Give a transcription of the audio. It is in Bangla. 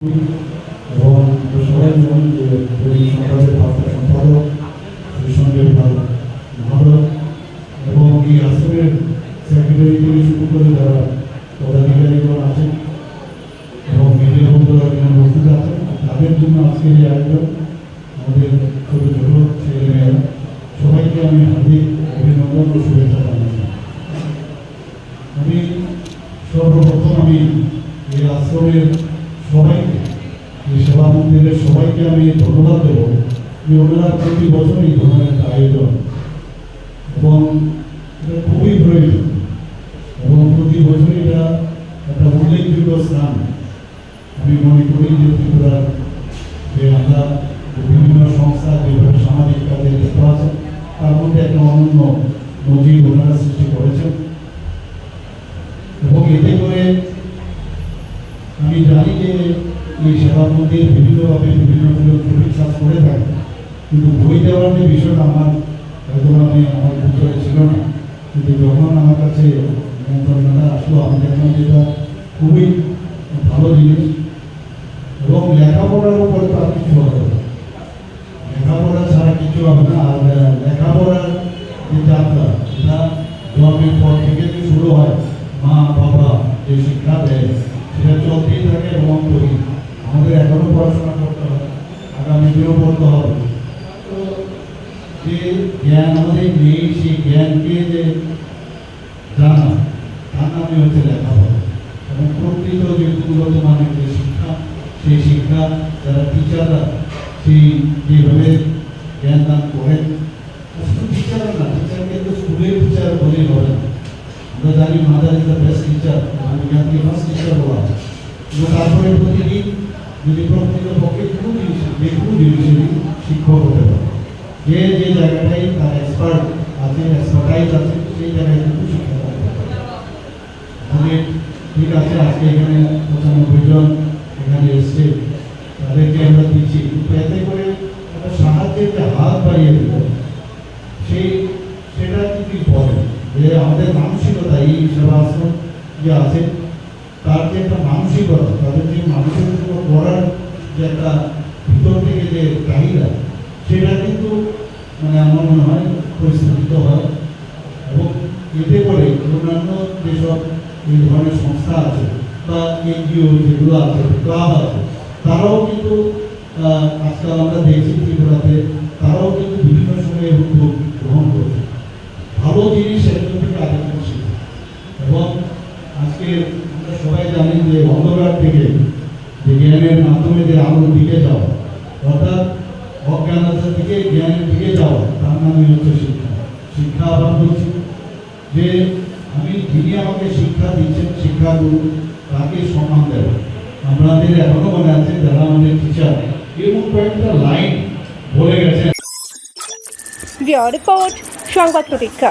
এবং সবাই জানেন যে সম্পাদক মাধব এবং এই আশ্রমের সেক্রেটারি শুরু করে যারা পদাধিকারীগণ আছেন এবং মিডিয়া বন্ধুরা এখানে উপস্থিত তাদের জন্য আজকের এই আমাদের ছোট ছোট ছেলে সবাইকে আমি হার্দিক অভিনন্দন সবাইকে, এই সেবা মন্দিরের সবাইকে আমি ধন্যবাদ দেবো। যে ওনারা প্রতি বছর এই ধরনের আয়োজন। এবং এটা খুবই প্রয়োজন। এবং প্রতি বছর এটা একটা উল্লেখযোগ্য স্থান। আমি মনে করি যে ত্রিপুরার যে আমরা বিভিন্ন সংস্থা যেভাবে সামাজিক কাজে যুক্ত আছে তার মধ্যে একটা অনন্য নজির ওনারা সৃষ্টি করেছেন এবং এতে করে আমি জানি যে এই সেবা মন্দির বিভিন্নভাবে বিভিন্ন ফিলোসফির কাজ করে থাকে। কিন্তু বই দেওয়ার যে বিষয়টা আমার হয়তো আমি আমার ভিতরে ছিল না। কিন্তু যখন আমার কাছে মন্ত্রণাটা আসলো, আমি দেখলাম যে এটা খুবই ভালো জিনিস এবং লেখাপড়ার উপরে তার কিছু হবে লেখাপড়া ছাড়া কিছু হবে না। আর লেখাপড়ার যে যাত্রা সেটা জন্মের পর থেকে শুরু হয় মা বাবা যে শিক্ষা দেয়, সেটা চলতেই থাকে এবং করি, আমাদের এখনও পড়াশোনা করতে হবে, আগামী দিনেও পড়তে হবে। তো যে জ্ঞান আমাদের নেই, সেই জ্ঞানকে যে জানা তার নামে হচ্ছে লেখাপড়া। এবং প্রকৃত যে উন্নত মানের যে শিক্ষা, সেই শিক্ষা যারা টিচাররা সেই যেভাবে জ্ঞান দান করেন শুধু টিচাররা না টিচার কিন্তু স্কুলের টিচার বলেই হবে আমরা জানি mother is the best teacher আমি জ্ঞানকে ফার্স্ট টিচার বলা তারপরে প্রতিদিন যদি প্রকৃত পক্ষে কোনো জিনিস যে শিক্ষক হতে পারে। যে যে জায়গাটাই তার এক্সপার্ট আছে এক্সপার্টাইজ আছে, সেই জায়গায় কিন্তু শিক্ষা করতে ঠিক আছে, আজকে এখানে পঁচানব্বই জন এখানে এসছে, তাদেরকে আমরা দিচ্ছি। এতে করে একটা সাহায্যের যে হাত বাড়িয়ে দেব সেই, সেটা কিন্তু বলে যে আমাদের মানসিকতা, এই সেবা আশ্রম যে আছে তার যে একটা মানসিকতা তাদের যে জন্য করার যে একটা ভিতর থেকে যে চাহিদা, সেটা কিন্তু মানে আমার মনে হয় পরিস্ফুটিত হয়। এবং এতে করে অন্যান্য যেসব এই ধরনের সংস্থা আছে বা এনজিও যেগুলো আছে, ক্লাব আছে, তারাও কিন্তু আজকাল আমরা দেখছি ত্রিপুরাতে, তারাও কিন্তু বিভিন্ন সময়ে উদ্যোগ গ্রহণ করছে। ভালো জিনিস একজন থেকে শিখে এবং আজকে সবাই জানি যে অন্ধকার থেকে যে জ্ঞানের মাধ্যমে যে আলোর দিকে যাওয়া, অর্থাৎ অজ্ঞানতা থেকে জ্ঞানের দিকে যাওয়া, তার নামই হচ্ছে শিক্ষা। শিক্ষা আবার বলছি যে আমি যিনি আমাকে শিক্ষা দিচ্ছেন, শিক্ষা গুরু, তাকে সম্মান দেব। আমাদের এখনও মনে আছে যারা আমাদের টিচার এরকম কয়েকটা লাইন বলে গেছেন। রিপোর্ট, সংবাদ প্রতীক্ষা।